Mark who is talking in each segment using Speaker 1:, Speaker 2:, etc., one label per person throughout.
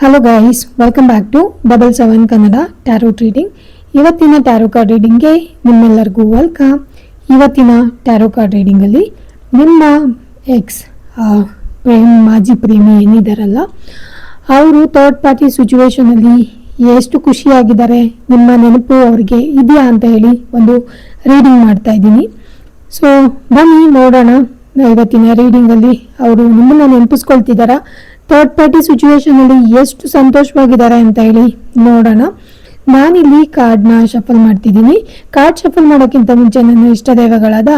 Speaker 1: Hello guys welcome back to double seven Kannada tarot reading ಇವತ್ತಿನ tarot card ರೀಡಿಂಗ್ಗೆ ನಿಮ್ಮೆಲ್ಲರಿಗೂ welcome ಇವತ್ತಿನ tarot card ರೀಡಿಂಗಲ್ಲಿ ನಿಮ್ಮ ಎಕ್ಸ್ ಪ್ರೇಮ್, ಮಾಜಿ ಪ್ರೇಮಿ ಏನಿದಾರಲ್ಲ, ಅವರು ಥರ್ಡ್ ಪಾರ್ಟಿ ಸಿಚುವೇಶನಲ್ಲಿ ಎಷ್ಟು ಖುಷಿಯಾಗಿದ್ದಾರೆ, ನಿಮ್ಮ ನೆನಪು ಅವರಿಗೆ ಇದೆಯಾ ಅಂತ ಹೇಳಿ ಒಂದು ರೀಡಿಂಗ್ ಮಾಡ್ತಾ ಇದ್ದೀನಿ. ಸೊ ಬನ್ನಿ ನೋಡೋಣ ಇವತ್ತಿನ ರೀಡಿಂಗಲ್ಲಿ ಅವರು ನಿಮ್ಮನ್ನು ನೆನಪಿಸ್ಕೊಳ್ತಿದ್ದಾರಾ ಥರ್ಡ್ ಪಾರ್ಟಿ ಸಿಚುವೇಶನಲ್ಲಿ ಎಷ್ಟು ಸಂತೋಷವಾಗಿದ್ದಾರೆ ಅಂತ ಹೇಳಿ ನೋಡೋಣ. ನಾನಿಲ್ಲಿ ಕಾರ್ಡ್ನ ಶಫಲ್ ಮಾಡ್ತಿದ್ದೀನಿ. ಕಾರ್ಡ್ ಶಫಲ್ ಮಾಡೋಕ್ಕಿಂತ ಮುಂಚೆ ನನ್ನ ಇಷ್ಟ ದೈವಗಳಾದ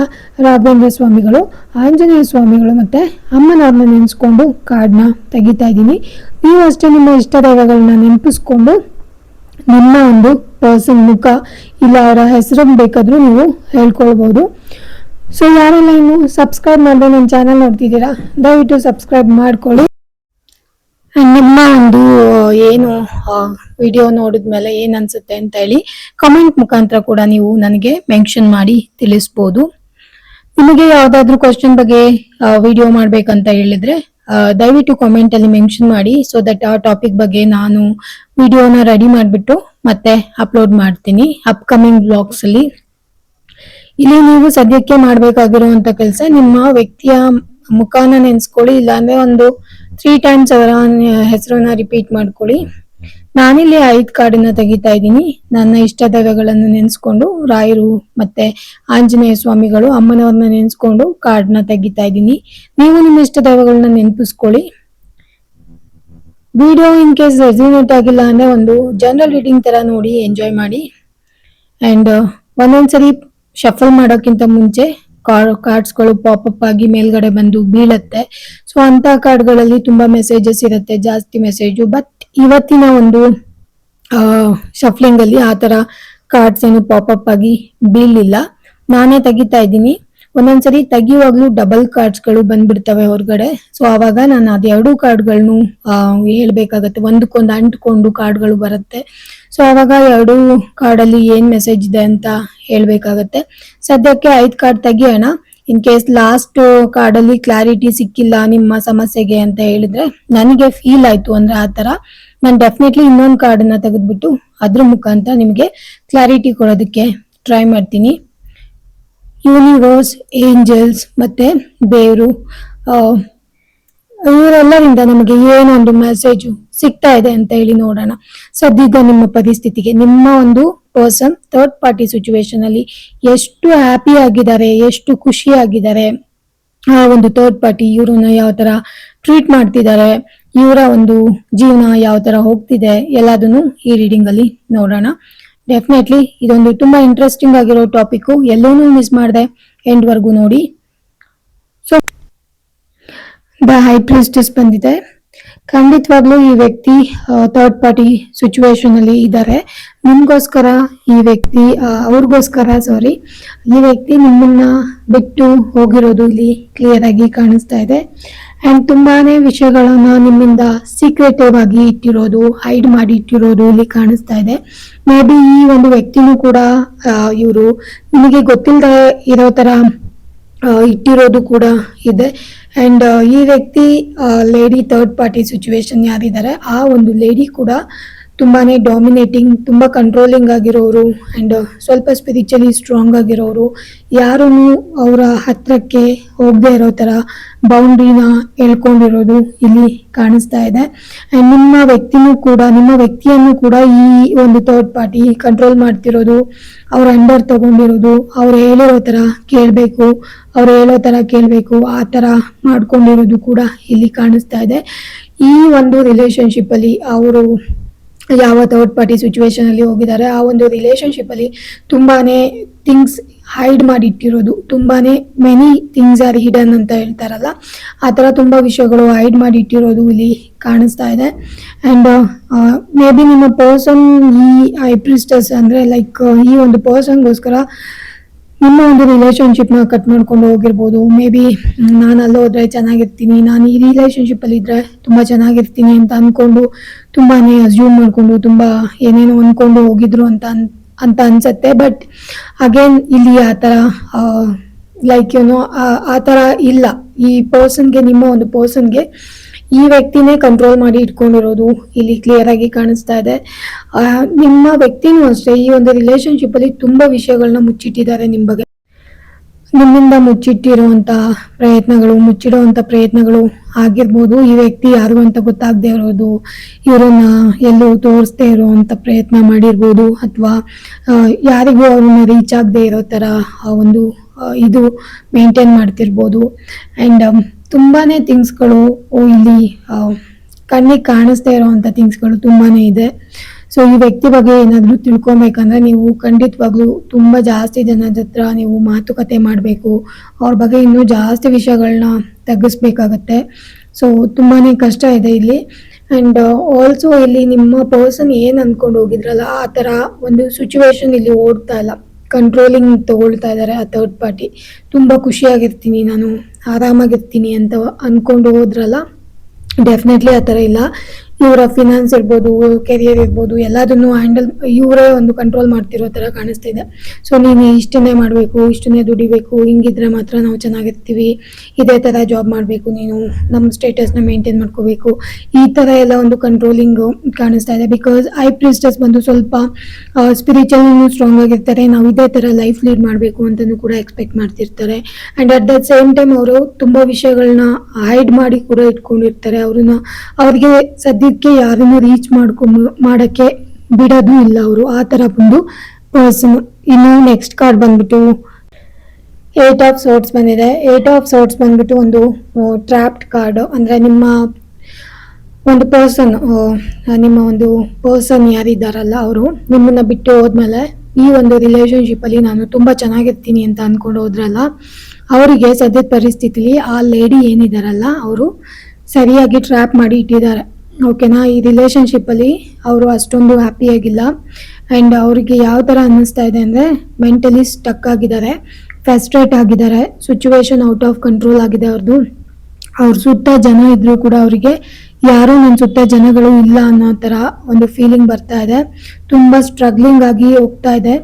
Speaker 1: ರಾಘವೇಂದ್ರ ಸ್ವಾಮಿಗಳು, ಆಂಜನೇಯ ಸ್ವಾಮಿಗಳು ಮತ್ತು ಅಮ್ಮನವ್ರನ್ನ ನೆನೆಸ್ಕೊಂಡು ಕಾರ್ಡ್ನ ತೆಗಿತಾ ಇದ್ದೀನಿ. ನೀವು ಅಷ್ಟೇ ನಿಮ್ಮ ಇಷ್ಟ ದೈವಗಳನ್ನ ನೆನಪಿಸ್ಕೊಂಡು ನಿಮ್ಮ ಒಂದು ಪರ್ಸನ್ ಮುಖ ಇಲ್ಲ ಅವರ ಹೆಸರನ್ನು ಬೇಕಾದರೂ ನೀವು ಹೇಳ್ಕೊಳ್ಬೋದು. ಸೊ ಯಾರೆಲ್ಲ ಇನ್ನು ಸಬ್ಸ್ಕ್ರೈಬ್ ಮಾಡದೆ ನನ್ನ ಚಾನಲ್ ನೋಡ್ತಿದ್ದೀರಾ, ದಯವಿಟ್ಟು ಸಬ್ಸ್ಕ್ರೈಬ್ ಮಾಡ್ಕೊಳ್ಳಿ. ನಿಮ್ಮ ಒಂದು ಏನು ವಿಡಿಯೋ ನೋಡಿದ್ಮೇಲೆ ಏನ್ ಅನ್ಸುತ್ತೆ ಅಂತ ಹೇಳಿ ಕಮೆಂಟ್ ಮುಖಾಂತರ ಕೂಡ ನೀವು ನನಗೆ ಮೆನ್ಷನ್ ಮಾಡಿ ತಿಳಿಸ್ಬೋದು. ನಿಮಗೆ ಯಾವ್ದಾದ್ರು ಕ್ವಶನ್ ಬಗ್ಗೆ ವಿಡಿಯೋ ಮಾಡ್ಬೇಕಂತ ಹೇಳಿದ್ರೆ ದಯವಿಟ್ಟು ಕಾಮೆಂಟ್ ಅಲ್ಲಿ ಮೆನ್ಷನ್ ಮಾಡಿ ಸೊ ದಟ್ ಆ ಟಾಪಿಕ್ ಬಗ್ಗೆ ನಾನು ವಿಡಿಯೋನ ರೆಡಿ ಮಾಡಿಬಿಟ್ಟು ಮತ್ತೆ ಅಪ್ಲೋಡ್ ಮಾಡ್ತೀನಿ ಅಪ್ಕಮಿಂಗ್ ಬ್ಲಾಗ್ಸ್ ಅಲ್ಲಿ. ಇಲ್ಲಿ ನೀವು ಸದ್ಯಕ್ಕೆ ಮಾಡ್ಬೇಕಾಗಿರುವಂತ ಕೆಲಸ ನಿಮ್ಮ ವ್ಯಕ್ತಿಯ ಮುಖಾನ ನೆನ್ಸ್ಕೊಳ್ಳಿ, ಇಲ್ಲಾಂದ್ರೆ ಒಂದು ತ್ರೀ ಟೈಮ್ಸ್ ಅವರ ಹೆಸರನ್ನ ರಿಪೀಟ್ ಮಾಡ್ಕೊಳ್ಳಿ. ನಾನಿಲ್ಲಿ ಐದ್ ಕಾರ್ಡನ್ನ ತೆಗಿತಾ ಇದ್ದೀನಿ. ನನ್ನ ಇಷ್ಟ ದೈವಗಳನ್ನು ನೆನ್ಸ್ಕೊಂಡು ರಾಯರು ಮತ್ತೆ ಆಂಜನೇಯ ಸ್ವಾಮಿಗಳು ಅಮ್ಮನವ್ರನ್ನ ನೆನ್ಸ್ಕೊಂಡು ಕಾರ್ಡ್ನ ತೆಗಿತಾ ಇದ್ದೀನಿ. ನೀವು ನಿಮ್ಮ ಇಷ್ಟ ದೈವಗಳನ್ನ ನೆನಪಿಸ್ಕೊಳ್ಳಿ. ವಿಡಿಯೋ ಇನ್ ಕೇಸ್ ರೆಸಿನೇಟ್ ಆಗಿಲ್ಲ ಅಂದ್ರೆ ಒಂದು ಜನರಲ್ ರೀಡಿಂಗ್ ತರ ನೋಡಿ ಎಂಜಾಯ್ ಮಾಡಿ. ಅಂಡ್ ಒಂದೊಂದ್ಸರಿ ಶಫಲ್ ಮಾಡೋಕ್ಕಿಂತ ಮುಂಚೆ ಕಾರ್ಡ್ಸ್ಗಳು ಪಾಪ್ ಅಪ್ ಆಗಿ ಮೇಲ್ಗಡೆ ಬಂದು ಬೀಳತ್ತೆ. ಸೊ ಅಂತ ಕಾರ್ಡ್ಗಳಲ್ಲಿ ತುಂಬಾ ಮೆಸೇಜಸ್ ಇರುತ್ತೆ, ಜಾಸ್ತಿ ಮೆಸೇಜು ಬಟ್ ಇವತ್ತಿನ ಒಂದು ಶಫ್ಲಿಂಗ್ ಅಲ್ಲಿ ಆ ತರ ಕಾರ್ಡ್ಸ್ ಏನು ಪಾಪ್ ಅಪ್ ಆಗಿ ಬೀಳಿಲ್ಲ ನಾನೇ ತೆಗಿತಾ ಇದ್ದೀನಿ. ಒಂದೊಂದ್ಸರಿ ತೆಗಿಯುವಾಗ್ಲೂ ಡಬಲ್ ಕಾರ್ಡ್ಸ್ಗಳು ಬಂದ್ಬಿಡ್ತವೆ ಹೊರಗಡೆ. ಸೊ ಅವಾಗ ನಾನು ಅದೆರಡು ಕಾರ್ಡ್ಗಳನ್ನು ಹೇಳ್ಬೇಕಾಗತ್ತೆ. ಒಂದಕ್ಕೊಂದು ಅಂಟ್ಕೊಂಡು ಕಾರ್ಡ್ಗಳು ಬರುತ್ತೆ. ಸೊ ಅವಾಗ ಎರಡು ಕಾರ್ಡಲ್ಲಿ ಏನ್ ಮೆಸೇಜ್ ಇದೆ ಅಂತ ಹೇಳ್ಬೇಕಾಗತ್ತೆ. ಸದ್ಯಕ್ಕೆ ಐದು ಕಾರ್ಡ್ ತೆಗಿಯೋಣ. ಇನ್ ಕೇಸ್ ಲಾಸ್ಟ್ ಕಾರ್ಡಲ್ಲಿ ಕ್ಲಾರಿಟಿ ಸಿಕ್ಕಿಲ್ಲ ನಿಮ್ಮ ಸಮಸ್ಯೆಗೆ ಅಂತ ಹೇಳಿದ್ರೆ ನನಗೆ ಫೀಲ್ ಆಯ್ತು ಅಂದ್ರೆ ಆ ತರ. ನಾನು ಡೆಫಿನೆಟ್ಲಿ ಇನ್ನೊಂದು ಕಾರ್ಡನ್ನ ತೆಗೆದ್ಬಿಟ್ಟು ಅದ್ರ ಮುಖಾಂತರ ನಿಮಗೆ ಕ್ಲಾರಿಟಿ ಕೊಡೋದಕ್ಕೆ ಟ್ರೈ ಮಾಡ್ತೀನಿ. ಯೂನಿವರ್ಸ್ ಏಂಜಲ್ಸ್ ಮತ್ತೆ ದೇವರು ಇವರೆಲ್ಲರಿಂದ ನಮಗೆ ಏನೊಂದು ಮೆಸೇಜು ಸಿಗ್ತಾ ಇದೆ ಅಂತ ಹೇಳಿ ನೋಡೋಣ. ಸದ್ಯದ ನಿಮ್ಮ ಪರಿಸ್ಥಿತಿಗೆ, ನಿಮ್ಮ ಒಂದು ಪರ್ಸನ್ ಥರ್ಡ್ ಪಾರ್ಟಿ ಸಿಚುವೇಶನ್ ಅಲ್ಲಿ ಎಷ್ಟು ಹ್ಯಾಪಿ ಆಗಿದ್ದಾರೆ, ಎಷ್ಟು ಖುಷಿ ಆಗಿದ್ದಾರೆ, ಆ ಒಂದು ಥರ್ಡ್ ಪಾರ್ಟಿ ಇವ್ರನ್ನ ಯಾವ ತರ ಟ್ರೀಟ್ ಮಾಡ್ತಿದ್ದಾರೆ, ಇವರ ಒಂದು ಜೀವನ ಯಾವ ತರ ಹೋಗ್ತಿದೆ, ಎಲ್ಲದನ್ನು ಈ ರೀಡಿಂಗ್ ಅಲ್ಲಿ ನೋಡೋಣ. ಡೆಫಿನೆಟ್ಲಿ ಇದೊಂದು ತುಂಬಾ ಇಂಟ್ರೆಸ್ಟಿಂಗ್ ಆಗಿರೋ ಟಾಪಿಕ್ ಎಲ್ಲೂ ಮಿಸ್ ಮಾಡಿದೆ ಎಂಡ್ ವರೆಗೂ ನೋಡಿ. ಸೊ ದ ಹೈ ಪ್ರಿಸ್ಟಸ್ ಬಂದಿದೆ. ಖಂಡಿತವಾಗ್ಲೂ ಈ ವ್ಯಕ್ತಿ ಥರ್ಡ್ ಪಾರ್ಟಿ ಸಿಚುವೇಶನ್ ಅಲ್ಲಿ ಇದ್ದಾರೆ. ನಿಮ್ಗೋಸ್ಕರ ಈ ವ್ಯಕ್ತಿ ಅವ್ರಿಗೋಸ್ಕರ ಸಾರಿ ಈ ವ್ಯಕ್ತಿ ನಿಮ್ಮನ್ನ ಬಿಟ್ಟು ಹೋಗಿರೋದು ಇಲ್ಲಿ ಕ್ಲಿಯರ್ ಆಗಿ ಕಾಣಿಸ್ತಾ ಇದೆ. ಅಂಡ್ ತುಂಬಾನೇ ವಿಷಯಗಳನ್ನ ನಿಮ್ಮಿಂದ ಸೀಕ್ರೆಟಿವ್ ಆಗಿ ಇಟ್ಟಿರೋದು ಹೈಡ್ ಮಾಡಿ ಇಟ್ಟಿರೋದು ಇಲ್ಲಿ ಕಾಣಿಸ್ತಾ ಇದೆ. ಮೇ ಬಿ ಈ ಒಂದು ವ್ಯಕ್ತಿನೂ ಕೂಡ ಇವರು ನಿಮಗೆ ಗೊತ್ತಿಲ್ಲದೆ ಇರೋ ತರ ಇಟ್ಟಿರೋದು ಕೂಡ ಇದೆ. ಅಂಡ್ ಈ ವ್ಯಕ್ತಿ ಲೇಡಿ ಥರ್ಡ್ ಪಾರ್ಟಿ ಸಿಚುವೇಶನ್ ಯಾರಿದ್ದಾರೆ, ಆ ಒಂದು ಲೇಡಿ ಕೂಡ ತುಂಬಾನೇ ಡಾಮಿನೇಟಿಂಗ್ ತುಂಬ ಕಂಟ್ರೋಲಿಂಗ್ ಆಗಿರೋರು ಅಂಡ್ ಸ್ವಲ್ಪ ಸ್ಪಿರಿಚುಲಿ ಸ್ಟ್ರಾಂಗ್ ಆಗಿರೋರು. ಯಾರೂ ಅವರ ಹತ್ತಿರಕ್ಕೆ ಹೋಗದೆ ಇರೋ ಥರ ಬೌಂಡ್ರಿನ ಹೇಳ್ಕೊಂಡಿರೋದು ಇಲ್ಲಿ ಕಾಣಿಸ್ತಾ ಇದೆ. ಆ್ಯಂಡ್ ನಿಮ್ಮ ವ್ಯಕ್ತಿನೂ ಕೂಡ, ನಿಮ್ಮ ವ್ಯಕ್ತಿಯನ್ನು ಕೂಡ ಈ ಒಂದು ಥರ್ಡ್ ಪಾರ್ಟಿ ಕಂಟ್ರೋಲ್ ಮಾಡ್ತಿರೋದು, ಅವ್ರ ಅಂಡರ್ ತಗೊಂಡಿರೋದು, ಅವ್ರು ಹೇಳಿರೋ ಥರ ಕೇಳಬೇಕು, ಅವ್ರು ಹೇಳೋ ಥರ ಕೇಳಬೇಕು, ಆ ಥರ ಮಾಡ್ಕೊಂಡಿರೋದು ಕೂಡ ಇಲ್ಲಿ ಕಾಣಿಸ್ತಾ ಇದೆ. ಈ ಒಂದು ರಿಲೇಶನ್ಶಿಪ್ಪಲ್ಲಿ ಅವರು ಯಾವ ಥರ್ಡ್ ಪಾರ್ಟಿ ಸಿಚುವೇಶನ್ ಅಲ್ಲಿ ಹೋಗಿದ್ದಾರೆ. ಆ ಒಂದು ರಿಲೇಶನ್ಶಿಪ್ ಅಲ್ಲಿ ತುಂಬಾನೇ ಥಿಂಗ್ಸ್ ಹೈಡ್ ಮಾಡಿ ಇಟ್ಟಿರೋದು ತುಂಬಾನೇ ಮೆನಿ ಥಿಂಗ್ಸ್ ಆರ್ ಹಿಡನ್ ಅಂತ ಹೇಳ್ತಾರಲ್ಲ. ಆ ಥರ ತುಂಬ ವಿಷಯಗಳು ಹೈಡ್ ಮಾಡಿ ಇಟ್ಟಿರೋದು ಇಲ್ಲಿ ಕಾಣಿಸ್ತಾ ಇದೆ. ಆ್ಯಂಡ್ ಮೇ ಬಿ ನಿಮ್ಮ ಪರ್ಸನ್ ಈ ಐಪ್ರಿಸ್ಟಸ್ ಅಂದರೆ ಲೈಕ್ ಈ ಒಂದು ಪರ್ಸನ್ಗೋಸ್ಕರ ನಿಮ್ಮ ಒಂದು ರಿಲೇಶನ್ಶಿಪ್ನ ಕಟ್ ಮಾಡ್ಕೊಂಡು ಹೋಗಿರ್ಬೋದು. ಮೇ ಬಿ ನಾನು ಅಲ್ಲಿ ಹೋದ್ರೆ ಚೆನ್ನಾಗಿರ್ತೀನಿ. ನಾನು ಈ ರಿಲೇಶನ್ಶಿಪ್ ಅಲ್ಲಿ ಇದ್ರೆ ತುಂಬಾ ಚೆನ್ನಾಗಿರ್ತೀನಿ ಅಂತ ಅಂದ್ಕೊಂಡು ತುಂಬಾನೇ ಅಸ್ಯೂಮ್ ಮಾಡ್ಕೊಂಡು, ತುಂಬಾ ಏನೇನೋ ಅನ್ಕೊಂಡು ಹೋಗಿದ್ರು ಅಂತ ಅಂತ ಅನ್ಸತ್ತೆ. ಬಟ್ ಅಗೇನ್ ಇಲ್ಲಿ ಆ ಥರ ಲೈಕ್ ಏನೋ ಆ ಥರ ಇಲ್ಲ. ಈ ಪರ್ಸನ್ಗೆ ನಿಮ್ಮ ಒಂದು ಪರ್ಸನ್ಗೆ ಈ ವ್ಯಕ್ತಿನೇ ಕಂಟ್ರೋಲ್ ಮಾಡಿ ಇಟ್ಕೊಂಡಿರೋದು ಇಲ್ಲಿ ಕ್ಲಿಯರ್ ಆಗಿ ಕಾಣಿಸ್ತಾ ಇದೆ. ನಿಮ್ಮ ವ್ಯಕ್ತಿನೂ ಅಷ್ಟೇ ಈ ಒಂದು ರಿಲೇಶನ್ಶಿಪ್ ಅಲ್ಲಿ ತುಂಬಾ ವಿಷಯಗಳನ್ನ ಮುಚ್ಚಿಟ್ಟಿದ್ದಾರೆ ನಿಮ್ ಬಗ್ಗೆ. ನಿಮ್ಮಿಂದ ಮುಚ್ಚಿಟ್ಟಿರುವಂತ ಪ್ರಯತ್ನಗಳು, ಮುಚ್ಚಿಡುವಂತ ಪ್ರಯತ್ನಗಳು ಆಗಿರ್ಬೋದು. ಈ ವ್ಯಕ್ತಿ ಯಾರು ಅಂತ ಗೊತ್ತಾಗದೆ ಇರೋದು, ಇವರನ್ನ ಎಲ್ಲೂ ತೋರಿಸ್ದೇ ಇರುವಂತ ಪ್ರಯತ್ನ ಮಾಡಿರ್ಬೋದು ಅಥವಾ ಯಾರಿಗೂ ಅವ್ರನ್ನ ರೀಚ್ ಆಗದೆ ಇರೋ ತರ ಒಂದು ಇದು ಮೇಂಟೈನ್ ಮಾಡ್ತಿರ್ಬೋದು. ಆ್ಯಂಡ್ ತುಂಬಾನೇ ಥಿಂಗ್ಸ್ಗಳು ಇಲ್ಲಿ ಕಣ್ಣಿಗೆ ಕಾಣಿಸ್ತಾ ಇರೋವಂಥ ಥಿಂಗ್ಸ್ಗಳು ತುಂಬಾನೇ ಇದೆ. ಸೊ ಈ ವ್ಯಕ್ತಿ ಬಗ್ಗೆ ಏನಾದರೂ ತಿಳ್ಕೊಬೇಕಂದ್ರೆ ನೀವು ಖಂಡಿತವಾಗ್ಲೂ ತುಂಬ ಜಾಸ್ತಿ ಜನದ ಹತ್ರ ನೀವು ಮಾತುಕತೆ ಮಾಡಬೇಕು. ಅವ್ರ ಬಗ್ಗೆ ಇನ್ನೂ ಜಾಸ್ತಿ ವಿಷಯಗಳನ್ನ ತಗ್ಗಿಸ್ಬೇಕಾಗತ್ತೆ. ಸೊ ತುಂಬಾನೇ ಕಷ್ಟ ಇದೆ ಇಲ್ಲಿ. ಆ್ಯಂಡ್ ಆಲ್ಸೋ ಇಲ್ಲಿ ನಿಮ್ಮ ಪರ್ಸನ್ ಏನು ಅಂದ್ಕೊಂಡು ಹೋಗಿದ್ರಲ್ಲ, ಆ ಥರ ಒಂದು ಸಿಚುವೇಶನ್ ಇಲ್ಲಿ ಓಡ್ತಾ ಇಲ್ಲ. ಕಂಟ್ರೋಲಿಂಗ್ ತಗೊಳ್ತಾ ಇದ್ದಾರೆ ಆ ಥರ್ಡ್ ಪಾರ್ಟಿ ತುಂಬ ಖುಷಿಯಾಗಿರ್ತೀನಿ ನಾನು. ಆರಾಮಾಗಿರ್ತೀನಿ ಅಂತ ಅಂದ್ಕೊಂಡು ಹೋದ್ರಲ್ಲ ಡೆಫಿನೆಟ್ಲಿ ಆ ಥರ ಇಲ್ಲ. ಇವರ ಫಿನಾನ್ಸ್ ಇರ್ಬೋದು ಕೆರಿಯರ್ ಇರ್ಬೋದು, ಎಲ್ಲದನ್ನು ಹ್ಯಾಂಡಲ್ ಇವರೇ ಒಂದು ಕಂಟ್ರೋಲ್ ಮಾಡ್ತಿರೋ ಥರ ಕಾಣಿಸ್ತಾ ಇದೆ. ಸೊ ನೀನು ಇಷ್ಟನ್ನೇ ಮಾಡಬೇಕು, ಇಷ್ಟನ್ನೇ ದುಡಿಬೇಕು, ಹಿಂಗಿದ್ರೆ ಮಾತ್ರ ನಾವು ಚೆನ್ನಾಗಿರ್ತೀವಿ. ಇದೇ ಥರ ಜಾಬ್ ಮಾಡಬೇಕು, ನೀನು ನಮ್ಮ ಸ್ಟೇಟಸ್ನ ಮೇಂಟೈನ್ ಮಾಡ್ಕೋಬೇಕು. ಈ ಥರ ಎಲ್ಲ ಒಂದು ಕಂಟ್ರೋಲಿಂಗ್ ಕಾಣಿಸ್ತಾ ಇದೆ. ಬಿಕಾಸ್ ಐ ಪ್ರಿಸ್ಟಸ್ ಬಂದು ಸ್ವಲ್ಪ ಸ್ಪಿರಿಚುವಲ್ ಸ್ಟ್ರಾಂಗ್ ಆಗಿರ್ತಾರೆ. ನಾವು ಇದೇ ಥರ ಲೈಫ್ ಲೀಡ್ ಮಾಡಬೇಕು ಅಂತಲೂ ಕೂಡ ಎಕ್ಸ್ಪೆಕ್ಟ್ ಮಾಡ್ತಿರ್ತಾರೆ. And at the same time ಅವರು ತುಂಬ ವಿಷಯಗಳನ್ನ ಹೈಡ್ ಮಾಡಿ ಕೂಡ ಇಟ್ಕೊಂಡಿರ್ತಾರೆ. ಅವ್ರನ್ನ, ಅವ್ರಿಗೆ ಸದ್ಯಕ್ಕೆ ಯಾರನ್ನು ರೀಚ್ ಮಾಡ್ಕೊ ಮಾಡೋಕ್ಕೆ ಬಿಡೋದು ಇಲ್ಲ ಅವರು. ಆ ಥರ ಒಂದು ಪರ್ಸನ್ ಇನ್ನು ನೆಕ್ಸ್ಟ್ ಕಾರ್ಡ್ ಬಂದ್ಬಿಟ್ಟು ಏಟ್ ಆಫ್ ಸೋರ್ಟ್ಸ್ ಬಂದಿದೆ. ಏಟ್ ಆಫ್ ಸೋರ್ಟ್ಸ್ ಬಂದ್ಬಿಟ್ಟು ಒಂದು ಟ್ರಾಪ್ಡ್ ಕಾರ್ಡ್ ಅಂದರೆ ನಿಮ್ಮ ಒಂದು ಪರ್ಸನ್ ನಿಮ್ಮ ಒಂದು ಪರ್ಸನ್ ಯಾರಿದ್ದಾರಲ್ಲ ಅವರು, ನಿಮ್ಮನ್ನ ಬಿಟ್ಟು ಹೋದ್ಮೇಲೆ ಈ ಒಂದು ರಿಲೇಷನ್ಶಿಪ್ಪಲ್ಲಿ ನಾನು ತುಂಬಾ ಚೆನ್ನಾಗಿರ್ತೀನಿ ಅಂತ ಅಂದ್ಕೊಂಡು ಹೋದ್ರಲ್ಲ, ಅವರಿಗೆ ಸದ್ಯದ ಪರಿಸ್ಥಿತಿಲಿ ಆ ಲೇಡಿ ಏನಿದಾರಲ್ಲ, ಅವರು ಸರಿಯಾಗಿ ಟ್ರ್ಯಾಪ್ ಮಾಡಿ ಇಟ್ಟಿದ್ದಾರೆ. ಓಕೆನಾ ಈ ರಿಲೇಷನ್ಶಿಪ್ಪಲ್ಲಿ ಅವರು ಅಷ್ಟೊಂದು ಹ್ಯಾಪಿಯಾಗಿಲ್ಲ ಅಂಡ್ ಅವರಿಗೆ ಯಾವ ತರ ಅನ್ನಿಸ್ತಾ ಇದೆ ಅಂದ್ರೆ ಮೆಂಟಲಿ ಸ್ಟಕ್ ಆಗಿದ್ದಾರೆ ಫ್ರಸ್ಟ್ರೇಟ್ ಆಗಿದ್ದಾರೆ ಸಿಚುವೇಶನ್ ಔಟ್ ಆಫ್ ಕಂಟ್ರೋಲ್ ಆಗಿದೆ ಅವ್ರದ್ದು ಅವ್ರ ಸುತ್ತ ಜನ ಇದ್ರು ಕೂಡ ಅವರಿಗೆ ಯಾರೋ ನನ್ನ ಸುತ್ತ ಜನಗಳು ಇಲ್ಲ ಅನ್ನೋ ತರ ಒಂದು ಫೀಲಿಂಗ್ ಬರ್ತಾ ಇದೆ. ತುಂಬಾ ಸ್ಟ್ರಗ್ಲಿಂಗ್ ಆಗಿ ಹೋಗ್ತಾ ಇದೆ.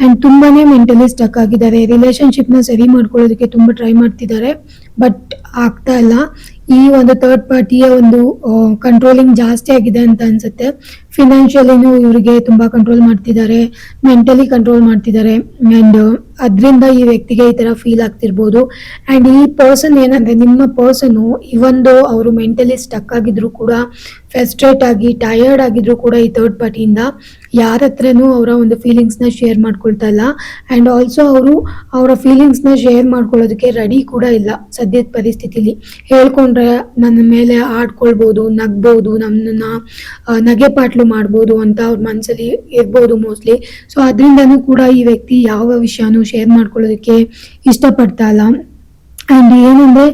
Speaker 1: ಅಂಡ್ ತುಂಬಾನೇ ಮೆಂಟಲಿ ಸ್ಟಕ್ ಆಗಿದ್ದಾರೆ. ರಿಲೇಷನ್ಶಿಪ್ನ ಸರಿ ಮಾಡ್ಕೊಳ್ಳೋದಕ್ಕೆ ತುಂಬಾ ಟ್ರೈ ಮಾಡ್ತಿದ್ದಾರೆ. ಬಟ್ ಆಗ್ತಾ ಇಲ್ಲ. ಈ ಒಂದು ಥರ್ಡ್ ಪಾರ್ಟಿಯ ಒಂದು ಕಂಟ್ರೋಲಿಂಗ್ ಜಾಸ್ತಿ ಆಗಿದೆ ಅಂತ ಅನ್ಸುತ್ತೆ. ಫಿನಾನ್ಷಿಯಲಿನೂ ಇವರಿಗೆ ತುಂಬಾ ಕಂಟ್ರೋಲ್ ಮಾಡ್ತಿದ್ದಾರೆ ಮೆಂಟಲಿ ಕಂಟ್ರೋಲ್ ಮಾಡ್ತಿದ್ದಾರೆ. ಅಂಡ್ ಅದರಿಂದ ಈ ವ್ಯಕ್ತಿಗೆ ಈ ತರ ಫೀಲ್ ಆಗ್ತಿರ್ಬೋದು. ಅಂಡ್ ಈ ಪರ್ಸನ್ ಏನಂದ್ರೆ ನಿಮ್ಮ ಪರ್ಸನ್ ಇವೊಂದು ಅವರು ಮೆಂಟಲಿ ಸ್ಟಕ್ ಆಗಿದ್ರು ಕೂಡ ಫ್ರಸ್ಟ್ರೇಟ್ ಆಗಿ ಟಯರ್ಡ್ ಆಗಿದ್ರು ಕೂಡ ಈ ಥರ್ಡ್ ಪಾರ್ಟಿಯಿಂದ ಯಾರ ಹತ್ರನೂ ಅವರ ಒಂದು ಫೀಲಿಂಗ್ಸ್ನ ಶೇರ್ ಮಾಡ್ಕೊಳ್ತಾ ಇಲ್ಲ. ಅಂಡ್ ಆಲ್ಸೋ ಅವರು ಅವರ ಫೀಲಿಂಗ್ಸ್ನ ಶೇರ್ ಮಾಡ್ಕೊಳ್ಳೋದಕ್ಕೆ ರೆಡಿ ಕೂಡ ಇಲ್ಲ ಸದ್ಯದ ಪರಿಸ್ಥಿತಿಲಿ. ಹೇಳ್ಕೊಂಡ್ರೆ ನನ್ನ ಮೇಲೆ ಆಡ್ಕೊಳ್ಬೋದು ನಗ್ಬೋದು ನನ್ನನ್ನ ಆ, ನಗೆ ಪಾಟ್ಲು ಮಾಡ್ಬೋದು ಅಂತ ಅವ್ರ ಮನಸ್ಸಲ್ಲಿ ಇರ್ಬೋದು ಮೋಸ್ಟ್ಲಿ ಸೊ ಅದರಿಂದನೂ ಕೂಡ ಈ ವ್ಯಕ್ತಿ ಯಾವ ವಿಷಯನೂ ಶೇರ್ ಮಾಡ್ಕೊಳ್ಳೋದಕ್ಕೆ ಇಷ್ಟಪಡ್ತಾ ಇಲ್ಲ. ಆ್ಯಂಡ್ ಏನಂದರೆ,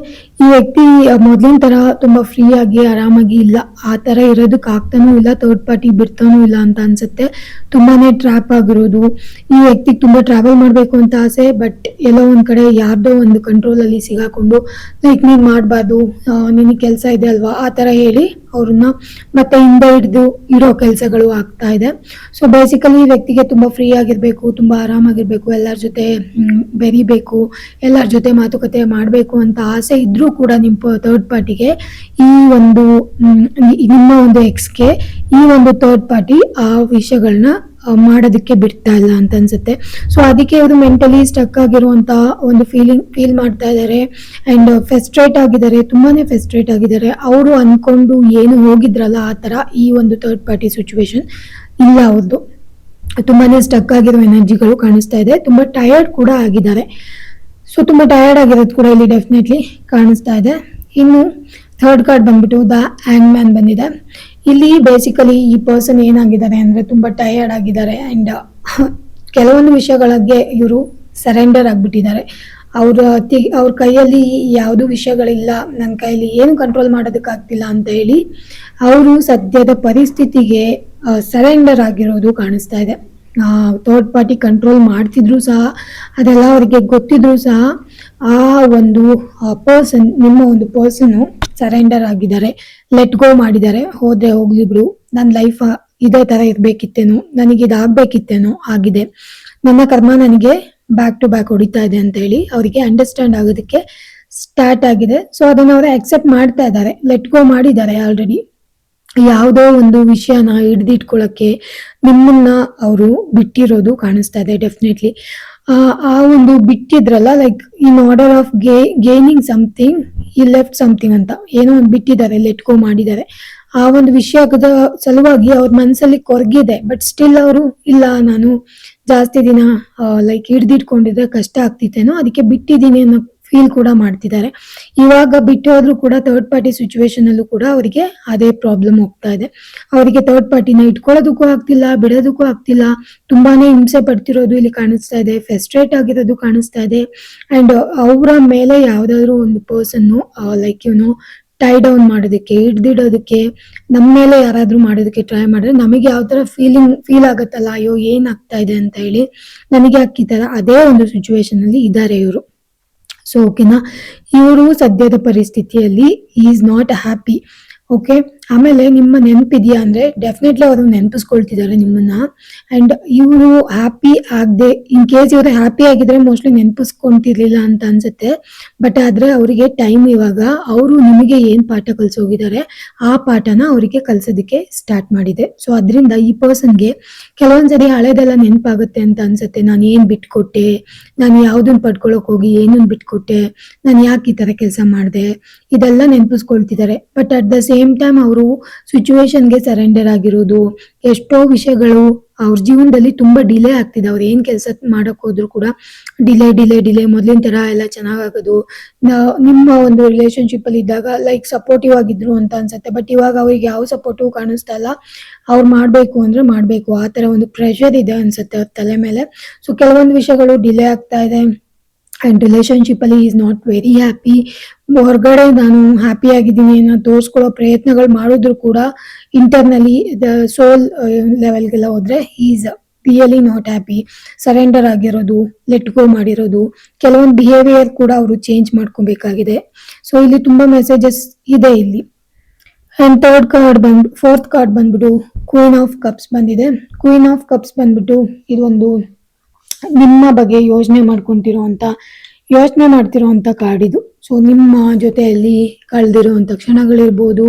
Speaker 1: ಈ ವ್ಯಕ್ತಿ ಮೊದಲಿನ ತರ ತುಂಬಾ ಫ್ರೀಯಾಗಿ ಆರಾಮಾಗಿ ಇಲ್ಲ. ಆ ಥರ ಇರೋದಕ್ಕೆ ಆಗ್ತಾನೂ ಇಲ್ಲ ಥರ್ಡ್ ಪಾರ್ಟಿ ಬಿಡ್ತಾನೂ ಇಲ್ಲ ಅಂತ ಅನ್ಸುತ್ತೆ. ತುಂಬಾನೇ ಟ್ರ್ಯಾಪ್ ಆಗಿರೋದು. ಈ ವ್ಯಕ್ತಿಗೆ ತುಂಬಾ ಟ್ರಾವೆಲ್ ಮಾಡಬೇಕು ಅಂತ ಆಸೆ ಬಟ್ ಎಲ್ಲೋ ಒಂದು ಕಡೆ ಯಾರ್ದೋ ಒಂದು ಕಂಟ್ರೋಲ್ ಅಲ್ಲಿ ಸಿಗಾಕೊಂಡು ಲೈಕ್ ನೀನು ಮಾಡಬಾರ್ದು ನಿನಗೆ ಕೆಲಸ ಇದೆ ಅಲ್ವಾ? ಆ ಥರ ಹೇಳಿ ಅವ್ರನ್ನ ಮತ್ತೆ ಹಿಂದೆ ಹಿಡಿದು ಇರೋ ಕೆಲಸಗಳು ಆಗ್ತಾ ಇದೆ. ಸೊ ಬೇಸಿಕಲಿ ಈ ವ್ಯಕ್ತಿಗೆ ತುಂಬಾ ಫ್ರೀ ಆಗಿರ್ಬೇಕು, ತುಂಬಾ ಆರಾಮಾಗಿರ್ಬೇಕು, ಎಲ್ಲರ ಜೊತೆ ಬೆರಿಬೇಕು, ಎಲ್ಲರ ಜೊತೆ ಮಾತುಕತೆ ಮಾಡಬೇಕು ಅಂತ ಆಸೆ ಇದ್ರೂ ಕೂಡ ನಿಮ್ಮ ಥರ್ಡ್ ಪಾರ್ಟಿಗೆ ಈ ಒಂದು ನಿಮ್ಮ ಒಂದು ಎಕ್ಸ್ಗೆ ಈ ಒಂದು ಥರ್ಡ್ ಪಾರ್ಟಿ ಆ ವಿಷಯಗಳನ್ನ ಮಾಡೋದಕ್ಕೆ ಬಿಡ್ತಾ ಇಲ್ಲ ಅಂತ ಅನ್ಸುತ್ತೆ. ಸೊ ಅದಕ್ಕೆ ಅವರು ಮೆಂಟಲಿ ಸ್ಟಕ್ ಆಗಿರುವಂತಹ ಒಂದು ಫೀಲಿಂಗ್ ಫೀಲ್ ಮಾಡ್ತಾ ಇದ್ದಾರೆ ಅಂಡ್ ಫೆಸ್ಟ್ರೇಟ್ ಆಗಿದ್ದಾರೆ, ತುಂಬಾನೇ ಫೆಸ್ಟ್ರೇಟ್ ಆಗಿದ್ದಾರೆ. ಅವರು ಅನ್ಕೊಂಡು ಏನು ಹೋಗಿದ್ರಲ್ಲ ಆ ತರ ಈ ಒಂದು ಥರ್ಡ್ ಪಾರ್ಟಿ ಸಿಚುವೇಶನ್ ಇಲ್ಲ ಅವ್ರದ್ದು ತುಂಬಾನೇ ಸ್ಟಕ್ ಆಗಿರೋ ಎನರ್ಜಿಗಳು ಕಾಣಿಸ್ತಾ ಇದೆ. ತುಂಬಾ ಟಯರ್ಡ್ ಕೂಡ ಆಗಿದ್ದಾರೆ. ಸೊ ತುಂಬಾ ಟಯರ್ಡ್ ಆಗಿರೋದು ಕೂಡ ಇಲ್ಲಿ ಡೆಫಿನೆಟ್ಲಿ ಕಾಣಿಸ್ತಾ ಇದೆ. ಇನ್ನು ಥರ್ಡ್ ಕಾರ್ಡ್ ಬಂದ್ಬಿಟ್ಟು ದ ಹ್ಯಾಂಗ್ ಮ್ಯಾನ್ ಬಂದಿದೆ. ಇಲ್ಲಿ ಬೇಸಿಕಲಿ ಈ ಪರ್ಸನ್ ಏನಾಗಿದ್ದಾರೆ ಅಂದ್ರೆ ತುಂಬಾ ಟಯರ್ಡ್ ಆಗಿದ್ದಾರೆ ಅಂಡ್ ಕೆಲವೊಂದು ವಿಷಯಗಳಿಗೆ ಇವರು ಸರೆಂಡರ್ ಆಗಿಬಿಟ್ಟಿದ್ದಾರೆ. ಅವರ ತಿ- ಅವ್ರ ಕೈಯಲ್ಲಿ ಯಾವುದು ವಿಷಯಗಳಿಲ್ಲ ನನ್ನ ಕೈಯಲ್ಲಿ ಏನು ಕಂಟ್ರೋಲ್ ಮಾಡೋದಕ್ಕಾಗ್ತಿಲ್ಲ ಅಂತ ಹೇಳಿ ಅವರು ಸದ್ಯದ ಪರಿಸ್ಥಿತಿಗೆ ಸರೆಂಡರ್ ಆಗಿರೋದು ಕಾಣಿಸ್ತಾ ಇದೆ. ಥರ್ಡ್ ಪಾರ್ಟಿ ಕಂಟ್ರೋಲ್ ಮಾಡ್ತಿದ್ರು ಸಹ, ಅದೆಲ್ಲ ಅವರಿಗೆ ಗೊತ್ತಿದ್ರು ಸಹ, ಆ ಒಂದು ಪರ್ಸನ್ ನಿಮ್ಮ ಒಂದು ಪರ್ಸನ್ ಸರೆಂಡರ್ ಆಗಿದ್ದಾರೆ. ಲೆಟ್ ಗೋ ಮಾಡಿದ್ದಾರೆ. ಹೋದ್ರೆ ಹೋಗ್ಲಿ ಬಿಡು. ನನ್ನ ಲೈಫ್ ಇದೇ ತರ ಇರ್ಬೇಕಿತ್ತೇನೋ, ನನಗೆ ಇದಾಗ್ಬೇಕಿತ್ತೇನೋ ಆಗಿದೆ. ನನ್ನ ಕರ್ಮ ನನಗೆ ಬ್ಯಾಕ್ ಟು ಬ್ಯಾಕ್ ಹೊಡಿತಾ ಇದೆ ಅಂತ ಹೇಳಿ ಅವರಿಗೆ ಅಂಡರ್ಸ್ಟ್ಯಾಂಡ್ ಆಗೋದಕ್ಕೆ ಸ್ಟಾರ್ಟ್ ಆಗಿದೆ. ಸೊ ಅದನ್ನ ಅವರು ಅಕ್ಸೆಪ್ಟ್ ಮಾಡ್ತಾ ಇದ್ದಾರೆ. ಲೆಟ್ ಗೋ ಮಾಡಿದ್ದಾರೆ ಆಲ್ರೆಡಿ ಯಾವುದೋ ಒಂದು ವಿಷಯನ ಹಿಡಿದಿಟ್ಕೊಳ್ಳಕ್ಕೆ ನಿಮ್ಮನ್ನ ಅವರು ಬಿಟ್ಟಿರೋದು ಕಾಣಿಸ್ತಾ ಇದೆ ಡೆಫಿನೆಟ್ಲಿ ಆ ಒಂದು ಬಿಟ್ಟಿದ್ರಲ್ಲ ಲೈಕ್ ಇನ್ ಆರ್ಡರ್ ಆಫ್ ಗೇ ಗೇನಿಂಗ್ ಸಮಥಿಂಗ್ ಈ ಲೆಫ್ಟ್ ಸಮಥಿಂಗ್ ಅಂತ. ಏನೋ ಒಂದು ಬಿಟ್ಟಿದ್ದಾರೆ ಲೆಟ್ ಗೋ ಮಾಡಿದ್ದಾರೆ. ಆ ಒಂದು ವಿಷಯದ ಸಲುವಾಗಿ ಅವ್ರ ಮನಸ್ಸಲ್ಲಿ ಕೊರಗಿದೆ ಬಟ್ ಸ್ಟಿಲ್ ಅವರು, ಇಲ್ಲ, ನಾನು ಜಾಸ್ತಿ ದಿನ ಲೈಕ್ ಹಿಡ್ದಿಟ್ಕೊಂಡಿದ್ರೆ ಕಷ್ಟ ಆಗ್ತಿತ್ತೇನೋ, ಅದಕ್ಕೆ ಬಿಟ್ಟಿದ್ದೀನಿ ಅನ್ನೋ ಫೀಲ್ ಕೂಡ ಮಾಡ್ತಿದ್ದಾರೆ. ಇವಾಗ ಬಿಟ್ಟು ಕೂಡ ಥರ್ಡ್ ಪಾರ್ಟಿ ಸಿಚುವೇಶನ್ ಅಲ್ಲೂ ಕೂಡ ಅವರಿಗೆ ಅದೇ ಪ್ರಾಬ್ಲಮ್ ಹೋಗ್ತಾ ಇದೆ. ಅವರಿಗೆ ಥರ್ಡ್ ಪಾರ್ಟಿನ ಇಟ್ಕೊಳ್ಳೋದಕ್ಕೂ ಆಗ್ತಿಲ್ಲ, ಬಿಡೋದಕ್ಕೂ ಆಗ್ತಿಲ್ಲ. ತುಂಬಾನೇ ಹಿಂಸೆ ಪಡ್ತಿರೋದು ಇಲ್ಲಿ ಕಾಣಿಸ್ತಾ ಇದೆ ಫೆಸ್ಟ್ರೇಟ್ ಆಗಿರೋದು ಕಾಣಿಸ್ತಾ ಇದೆ. ಅಂಡ್ ಅವರ ಮೇಲೆ ಯಾವ್ದಾದ್ರು ಒಂದು person like you know tie down ಮಾಡೋದಕ್ಕೆ, ಹಿಡ್ದಿಡೋದಕ್ಕೆ ನಮ್ಮ ಮೇಲೆ ಯಾರಾದರೂ ಮಾಡೋದಕ್ಕೆ ಟ್ರೈ ಮಾಡಿದ್ರೆ ನಮಗೆ ಯಾವ ತರ ಫೀಲಿಂಗ್ ಫೀಲ್ ಆಗುತ್ತಲ್ಲ, ಅಯ್ಯೋ ಏನಾಗ್ತಾ ಇದೆ ಅಂತ ಹೇಳಿ ನನಗೆ ತರ ಅದೇ ಒಂದು ಸಿಚುವೇಶನ್ ಅಲ್ಲಿ ಇದ್ದಾರೆ ಇವರು. ಸೊ ಓಕೆನಾ ಇವರು ಸದ್ಯದ ಪರಿಸ್ಥಿತಿಯಲ್ಲಿ ಈಸ್ ನಾಟ್ ಹ್ಯಾಪಿ ಓಕೆ ಆಮೇಲೆ ನಿಮ್ಮ ನೆನಪಿದೆಯಾ ಅಂದ್ರೆ ಡೆಫಿನೆಟ್ಲಿ ಅವರು ನೆನಪಿಸ್ಕೊಳ್ತಿದ್ದಾರೆ ನಿಮ್ಮನ್ನ. ಅಂಡ್ ಇವರು ಹ್ಯಾಪಿ ಆಗದೆ ಇನ್ ಕೇಸ್ ಇವರು ಹ್ಯಾಪಿ ಆಗಿದ್ರೆ ಮೋಸ್ಟ್ಲಿ ನೆನಪಿಸ್ಕೊಂತಿರ್ಲಿಲ್ಲ ಅಂತ ಅನ್ಸುತ್ತೆ. ಬಟ್ ಆದ್ರೆ ಅವರಿಗೆ ಟೈಮ್ ಇವಾಗ, ಅವರು ನಿಮಗೆ ಏನ್ ಪಾಠ ಕಲ್ಸೋಗಿದ್ದಾರೆ, ಆ ಪಾಠನ ಅವರಿಗೆ ಕಲ್ಸೋದಕ್ಕೆ ಸ್ಟಾರ್ಟ್ ಮಾಡಿದೆ. ಸೊ ಅದರಿಂದ ಈ ಪರ್ಸನ್ಗೆ ಕೆಲವೊಂದ್ಸರಿ ಹಳೆದೆಲ್ಲ ನೆನಪಾಗುತ್ತೆ ಅಂತ ಅನ್ಸುತ್ತೆ. ನಾನು ಏನ್ ಬಿಟ್ಕೊಟ್ಟೆ, ನಾನು ಯಾವ್ದನ್ನ ಪಡ್ಕೊಳಕ್ ಹೋಗಿ ಏನನ್ನ ಬಿಟ್ಕೊಟ್ಟೆ, ನಾನು ಯಾಕೆ ಈ ತರ ಕೆಲಸ ಮಾಡಿದೆ, ಇದೆಲ್ಲ ನೆನಪಿಸ್ಕೊಳ್ತಿದ್ದಾರೆ. But at the same time ಅವರು ಸಿಚುವೇಶನ್ಗೆ ಸರೆಂಡರ್ ಆಗಿರೋದು, ಎಷ್ಟೋ ವಿಷಯಗಳು ಅವ್ರ ಜೀವನದಲ್ಲಿ ತುಂಬಾ ಡಿಲೇ ಆಗ್ತಿದೆ. ಅವ್ರು ಏನ್ ಕೆಲಸ ಮಾಡಕ್ ಹೋದ್ರು ಕೂಡ ಡಿಲೇ ಡಿಲೇ ಡಿಲೇ ಮೊದ್ಲಿನ ತರ ಎಲ್ಲ ಚೆನ್ನಾಗಾಗೋದು. ನಿಮ್ಮ ಒಂದು ರಿಲೇಶನ್ಶಿಪ್ ಅಲ್ಲಿ ಇದ್ದಾಗ ಲೈಕ್ ಸಪೋರ್ಟಿವ್ ಆಗಿದ್ರು ಅಂತ ಅನ್ಸುತ್ತೆ. ಬಟ್ ಇವಾಗ ಅವ್ರಿಗೆ ಯಾವ ಸಪೋರ್ಟಿವ್ ಕಾಣಿಸ್ತಾ ಇಲ್ಲ. ಅವ್ರು ಮಾಡ್ಬೇಕು ಅಂದ್ರೆ ಮಾಡ್ಬೇಕು. ಆ ತರ ಒಂದು ಪ್ರೆಷರ್ ಇದೆ ಅನ್ಸುತ್ತೆ ಅವ್ರ ತಲೆ ಮೇಲೆ. ಸೊ ಕೆಲವೊಂದು ವಿಷಯಗಳು ಡಿಲೇ ಆಗ್ತಾ ಇದೆ. ಅಂಡ್ ರಿಲೇಶನ್ಶಿಪ್ ಅಲ್ಲಿ ಈಸ್ ನಾಟ್ ವೆರಿ ಹ್ಯಾಪಿ ಹೊರಗಡೆ ನಾನು ಹ್ಯಾಪಿ ಆಗಿದ್ದೀನಿ ಅನ್ನೋ ತೋರಿಸ್ಕೊಳ್ಳೋ ಪ್ರಯತ್ನಗಳು ಮಾಡಿದ್ರು ಕೂಡ ಇಂಟರ್ನಲಿ ದ ಸೋಲ್ ಲೆವೆಲ್ಗೆಲ್ಲ ಹೋದ್ರೆ is really not happy surrender ಆಗಿರೋದು ಲೆಟ್ ಗೋ ಮಾಡಿರೋದು, ಕೆಲವೊಂದು ಬಿಹೇವಿಯರ್ ಕೂಡ ಅವರು ಚೇಂಜ್ ಮಾಡ್ಕೊಬೇಕಾಗಿದೆ. ಸೊ ಇಲ್ಲಿ ತುಂಬಾ ಮೆಸೇಜಸ್ ಇದೆ ಇಲ್ಲಿ. ಅಂಡ್ ಥರ್ಡ್ ಕಾರ್ಡ್ ಬಂದ್ ಫೋರ್ತ್ ಕಾರ್ಡ್ ಬಂದ್ಬಿಟ್ಟು ಕ್ವೀನ್ ಆಫ್ ಕಪ್ಸ್ ಬಂದಿದೆ. ಕ್ವೀನ್ ಆಫ್ ಕಪ್ಸ್ ಬಂದ್ಬಿಟ್ಟು ಇದೊಂದು ನಿಮ್ಮ ಬಗ್ಗೆ ಯೋಚನೆ ಅಂತ ಯೋಚನೆ ಮಾಡ್ತಿರೋ ಅಂತ ಕಾರ್ಡ್ ಇದು. ಸೊ ನಿಮ್ಮ ಜೊತೆಯಲ್ಲಿ ಕಳೆದಿರುವಂತ ಕ್ಷಣಗಳಿರ್ಬೋದು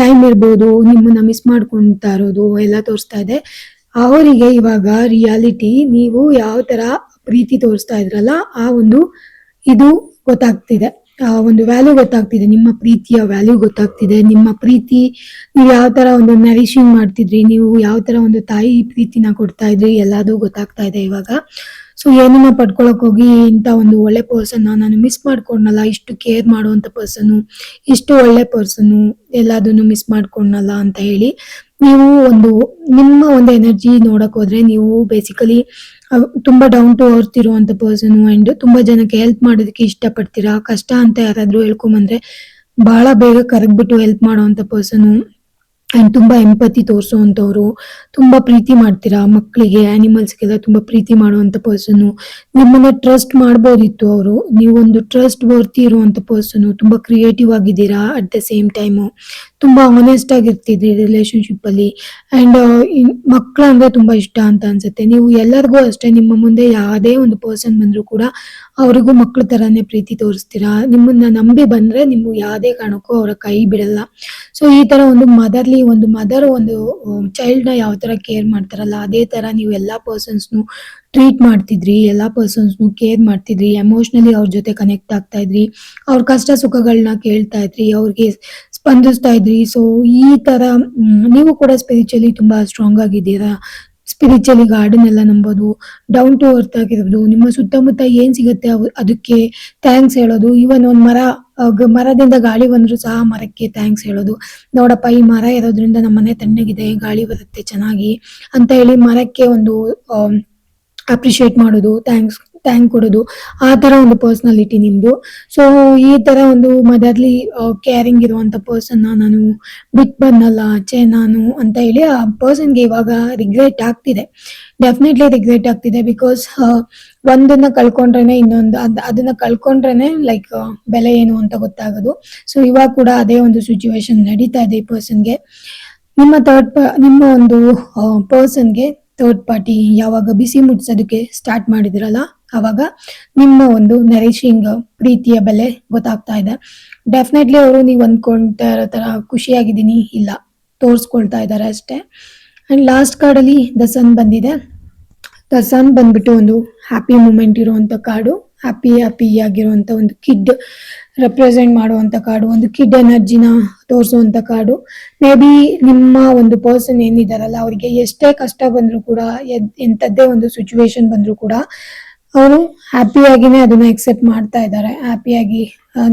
Speaker 1: ಟೈಮ್ ಇರ್ಬೋದು, ನಿಮ್ಮನ್ನ ಮಿಸ್ ಮಾಡ್ಕೊತಾ ಇರೋದು ಎಲ್ಲ ತೋರಿಸ್ತಾ ಇದೆ. ಅವರಿಗೆ ಇವಾಗ ರಿಯಾಲಿಟಿ ನೀವು ಯಾವ ತರ ಪ್ರೀತಿ ತೋರಿಸ್ತಾ ಇದ್ರಲ್ಲ, ಆ ಒಂದು ಇದು ಗೊತ್ತಾಗ್ತಿದೆ. ಒಂದು ವ್ಯಾಲ್ಯೂ ಗೊತ್ತಾಗ್ತಿದೆ. ನಿಮ್ಮ ಪ್ರೀತಿಯ ವ್ಯಾಲ್ಯೂ ಗೊತ್ತಾಗ್ತಿದೆ. ನಿಮ್ಮ ಪ್ರೀತಿ, ನೀವು ಯಾವ ತರ ಒಂದು ನರಿಶಿಂಗ್ ಮಾಡ್ತಿದ್ರಿ, ನೀವು ಯಾವ ತರ ಒಂದು ತಾಯಿ ಪ್ರೀತಿನ ಕೊಡ್ತಾ ಇದ್ರಿ, ಎಲ್ಲದೂ ಗೊತ್ತಾಗ್ತಾ ಇದೆ ಇವಾಗ. ಸೊ ಏನನ್ನ ಪಡ್ಕೊಳಕ್ ಹೋಗಿ ಇಂತ ಒಂದು ಒಳ್ಳೆ ಪರ್ಸನ್ ನಾನು ಮಿಸ್ ಮಾಡ್ಕೊಂಡಲ್ಲ ಇಷ್ಟು ಕೇರ್ ಮಾಡುವಂತ ಪರ್ಸನ್ ಇಷ್ಟು ಒಳ್ಳೆ ಪರ್ಸನ್ ಎಲ್ಲದನ್ನು ಮಿಸ್ ಮಾಡ್ಕೊಂಡಲ್ಲ ಅಂತ ಹೇಳಿ ನೀವು ಒಂದು, ನಿಮ್ಮ ಒಂದು ಎನರ್ಜಿ ನೋಡಕ್ ಹೋದ್ರೆ ನೀವು ಬೇಸಿಕಲಿ ತುಂಬಾ ಡೌನ್ ಟು ಅರ್ತ್ ಇರುವಂತ ಪರ್ಸನ್ ಅಂಡ್ ತುಂಬಾ ಜನಕ್ಕೆ ಹೆಲ್ಪ್ ಮಾಡೋದಕ್ಕೆ ಇಷ್ಟಪಡ್ತೀರಾ? ಕಷ್ಟ ಅಂತ ಯಾರಾದ್ರೂ ಹೇಳ್ಕೊಂಬಂದ್ರೆ ಬಹಳ ಬೇಗ ಕರಗ್ಬಿಟ್ಟು ಹೆಲ್ಪ್ ಮಾಡುವಂತ ಪರ್ಸನ್ ಅಂಡ್ ತುಂಬಾ ಎಂಪತಿ ತೋರಿಸುವಂತವ್ರು ತುಂಬಾ ಪ್ರೀತಿ ಮಾಡ್ತೀರಾ ಮಕ್ಕಳಿಗೆ ಆನಿಮಲ್ಸ್ಗೆಲ್ಲ ತುಂಬಾ ಪ್ರೀತಿ ಮಾಡುವಂತ ಪರ್ಸನ್ ನಿಮ್ಮನ್ನ ಟ್ರಸ್ಟ್ ಮಾಡ್ಬೋದಿತ್ತು ಅವರು. ನೀವೊಂದು ಟ್ರಸ್ಟ್ ವರ್ತಿ ಇರುವಂತ ಪರ್ಸನ್ ತುಂಬಾ ಕ್ರಿಯೇಟಿವ್ ಆಗಿದ್ದೀರಾ ಅಟ್ ದ ಸೇಮ್ ಟೈಮ್ ತುಂಬಾ ಆನೆಸ್ಟ್ ಆಗಿರ್ತಿದ್ರಿ ರಿಲೇಶನ್ಶಿಪ್ ಅಲ್ಲಿ. ಅಂಡ್ ಮಕ್ಕಳ ಅಂದ್ರೆ ತುಂಬಾ ಇಷ್ಟ ಅಂತ ಅನ್ಸುತ್ತೆ. ನೀವು ಎಲ್ಲರಿಗೂ ಅಷ್ಟೇ, ನಿಮ್ಮ ಮುಂದೆ ಯಾವುದೇ ಒಂದು ಪರ್ಸನ್ ಬಂದ್ರು ಕೂಡ ಅವರಿಗೂ ಮಕ್ಕಳ ತರಾನೇ ಪ್ರೀತಿ ತೋರಿಸ್ತೀರಾ? ನಿಮ್ಮನ್ನ ನಂಬಿ ಬಂದ್ರೆ ನೀವು ಯಾವುದೇ ಕಾರಣಕ್ಕೂ ಅವರ ಕೈ ಬಿಡಲ್ಲ. ಸೊ ಈ ತರ ಒಂದು ಮದರ್ಲಿ ಒಂದು ಮದರ್ ಒಂದು ಚೈಲ್ಡ್ನ ಯಾವ ತರ ಕೇರ್ ಮಾಡ್ತಾರಲ್ಲ, ಅದೇ ತರ ನೀವು ಎಲ್ಲಾ ಪರ್ಸನ್ಸ್ನು ಟ್ರೀಟ್ ಮಾಡ್ತಿದ್ರಿ, ಎಲ್ಲಾ ಪರ್ಸನ್ಸ್ನು ಕೇರ್ ಮಾಡ್ತಿದ್ರಿ ಎಮೋಷನಲಿ ಅವ್ರ ಜೊತೆ ಕನೆಕ್ಟ್ ಆಗ್ತಾ ಇದ್ರಿ, ಅವ್ರ ಕಷ್ಟ ಸುಖಗಳನ್ನ ಕೇಳ್ತಾ ಇದ್ರಿ, ಅವ್ರಿಗೆ ಸ್ಪಂದಿಸ್ತಾ ಇದ್ರಿ. ಸೊ ಈ ತರ ನೀವು ಕೂಡ ಸ್ಪಿರಿಚುಲಿ ತುಂಬಾ ಸ್ಟ್ರಾಂಗ್ ಆಗಿದ್ದೀರಾ? ಸ್ಪಿರಿಚುಲಿ ಗಾರ್ಡನ್ ಎಲ್ಲ ನಂಬೋದು ಡೌನ್ ಟು ಅರ್ತ್ ಆಗಿರೋದು ನಿಮ್ಮ ಸುತ್ತಮುತ್ತ ಏನ್ ಸಿಗುತ್ತೆ ಅದಕ್ಕೆ ಥ್ಯಾಂಕ್ಸ್ ಹೇಳೋದು. ಈವನ್ ಒಂದ್ ಮರ ಮರದಿಂದ ಗಾಳಿ ಬಂದ್ರು ಸಹ ಮರಕ್ಕೆ ಥ್ಯಾಂಕ್ಸ್ ಹೇಳೋದು. ನೋಡಪ್ಪ, ಈ ಮರ ಇರೋದ್ರಿಂದ ನಮ್ಮ ಮನೆ ತಣ್ಣಗಿದೆ, ಗಾಳಿ ಬರುತ್ತೆ ಚೆನ್ನಾಗಿ ಅಂತ ಹೇಳಿ ಮರಕ್ಕೆ ಒಂದು ಅಪ್ರಿಶಿಯೇಟ್ ಮಾಡೋದು ಥ್ಯಾಂಕ್ಸ್ ಥ್ಯಾಂಕ್ ಕೊಡೋದು, ಆ ತರ ಒಂದು ಪರ್ಸನಾಲಿಟಿ ನಿಮ್ದು. ಸೊ ಈ ತರ ಒಂದು ಮದರ್ಲಿ ಕೇರಿಂಗ್ ಇರುವಂತ ಪರ್ಸನ್ ನಾನು ಬಿಟ್ ಬಂದಲ್ಲ, ಆಚೆ ನಾನು ಅಂತ ಹೇಳಿ ಆ ಪರ್ಸನ್ಗೆ ಇವಾಗ ರಿಗ್ರೆಟ್ ಆಗ್ತಿದೆ. ಡೆಫಿನೆಟ್ಲಿ ರಿಗ್ರೆಟ್ ಆಗ್ತಿದೆ ಬಿಕಾಸ್ ಒಂದನ್ನ ಕಳ್ಕೊಂಡ್ರೇನೆ ಇನ್ನೊಂದು, ಅದ್, ಅದನ್ನ ಕಳ್ಕೊಂಡ್ರೇನೆ ಲೈಕ್ ಬೆಲೆ ಏನು ಅಂತ ಗೊತ್ತಾಗೋದು. ಸೊ ಇವಾಗ ಕೂಡ ಅದೇ ಒಂದು ಸಿಚುವೇಶನ್ ನಡೀತಾ ಇದೆ ಈ ಪರ್ಸನ್ಗೆ ನಿಮ್ಮ ಥರ್ಡ್ ನಿಮ್ಮ ಒಂದು ಪರ್ಸನ್ಗೆ ಥರ್ಡ್ ಪಾರ್ಟಿ ಯಾವಾಗ ಬಿಸಿ ಮುಟ್ಸೋದಕ್ಕೆ ಸ್ಟಾರ್ಟ್ ಮಾಡಿದಿರಲ್ಲ ಅವಾಗ ನಿಮ್ಮ ಒಂದು ನರಿಶಿಂಗ್ ಪ್ರೀತಿಯ ಬೆಲೆ ಗೊತ್ತಾಗ್ತಾ ಇದೆ. ಡೆಫಿನೆಟ್ಲಿ ಅವರು ನೀವು ಅಂದ್ಕೊಂತ ತರ ಖುಷಿಯಾಗಿದ್ದೀನಿ ಇಲ್ಲ, ತೋರಿಸ್ಕೊಳ್ತಾ ಇದ್ದಾರೆ ಅಷ್ಟೇ. ಅಂಡ್ ಲಾಸ್ಟ್ ಕಾರ್ಡಲ್ಲಿ ದ ಸನ್ ಬಂದಿದೆ. ದ ಸನ್ ಬಂದ್ಬಿಟ್ಟು ಒಂದು ಹ್ಯಾಪಿ ಮೂಮೆಂಟ್ ಇರುವಂತ ಕಾರ್ಡು ಹ್ಯಾಪಿ ಹ್ಯಾಪಿ ಆಗಿರುವಂತ ಒಂದು ಕಿಡ್ ರೆಪ್ರೆಸೆಂಟ್ ಮಾಡುವಂತ ಕಾರ್ಡು ಒಂದು ಕಿಡ್ ಎನರ್ಜಿನ ತೋರಿಸುವಂತ ಕಾರ್ಡು ಮೇ ಬಿ ನಿಮ್ಮ ಒಂದು ಪರ್ಸನ್ ಏನಿದಾರಲ್ಲ, ಅವರಿಗೆ ಎಷ್ಟೇ ಕಷ್ಟ ಬಂದ್ರು ಕೂಡ ಎಂಥದ್ದೇ ಒಂದು ಸಿಚುವೇಶನ್ ಬಂದ್ರು ಕೂಡ ಅವರು ಹ್ಯಾಪಿಯಾಗಿನೇ ಅದನ್ನ ಎಕ್ಸೆಪ್ಟ್ ಮಾಡ್ತಾ ಇದ್ದಾರೆ. ಹ್ಯಾಪಿಯಾಗಿ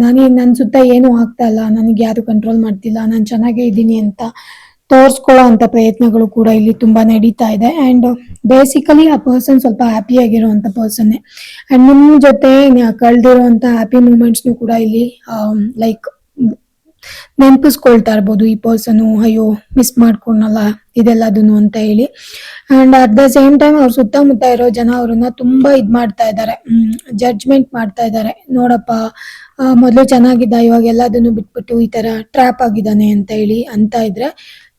Speaker 1: ನಾನು ನನ್ನ ಸುತ್ತ ಏನು ಆಗ್ತಾ ಇಲ್ಲ, ನನಗೆ ಯಾರು ಕಂಟ್ರೋಲ್ ಮಾಡ್ತಿಲ್ಲ, ನಾನು ಚೆನ್ನಾಗೇ ಇದ್ದೀನಿ ಅಂತ ತೋರಿಸ್ಕೊಳ್ಳೋ ಅಂತ ಪ್ರಯತ್ನಗಳು ಕೂಡ ಇಲ್ಲಿ ತುಂಬಾ ನಡೀತಾ ಇದೆ. ಅಂಡ್ ಬೇಸಿಕಲಿ ಆ ಪರ್ಸನ್ ಸ್ವಲ್ಪ ಹ್ಯಾಪಿ ಆಗಿರುವಂತ ಪರ್ಸನ್ ಅಂಡ್ ನಿಮ್ಮ ಜೊತೆ ಕಳೆದಿರುವಂತ ಹ್ಯಾಪಿ ಮೂಮೆಂಟ್ಸ್ನು ಕೂಡ ಇಲ್ಲಿ ಲೈಕ್ ನೆನಪಿಸ್ಕೊಳ್ತಾ ಇರ್ಬೋದು ಈ ಪರ್ಸನ್ ಅಯ್ಯೋ ಮಿಸ್ ಮಾಡ್ಕೊಂಡಲ್ಲ ಇದೆಲ್ಲದನ್ನು ಅಂತ ಹೇಳಿ. And at the same time ಅವ್ರ ಸುತ್ತಮುತ್ತ ಇರೋ ಜನ ಅವ್ರನ್ನ ತುಂಬಾ ಇದ್ ಮಾಡ್ತಾ ಇದ್ದಾರೆ ಜಡ್ಜ್ಮೆಂಟ್ ಮಾಡ್ತಾ ಇದ್ದಾರೆ ನೋಡಪ್ಪ ಮೊದಲು ಚೆನ್ನಾಗಿದ್ದ ಇವಾಗ ಎಲ್ಲದನ್ನು ಬಿಟ್ಬಿಟ್ಟು ಈ ತರ ಟ್ರ್ಯಾಪ್ ಆಗಿದ್ದಾನೆ ಅಂತ ಹೇಳಿ ಅಂತ ಇದ್ರೆ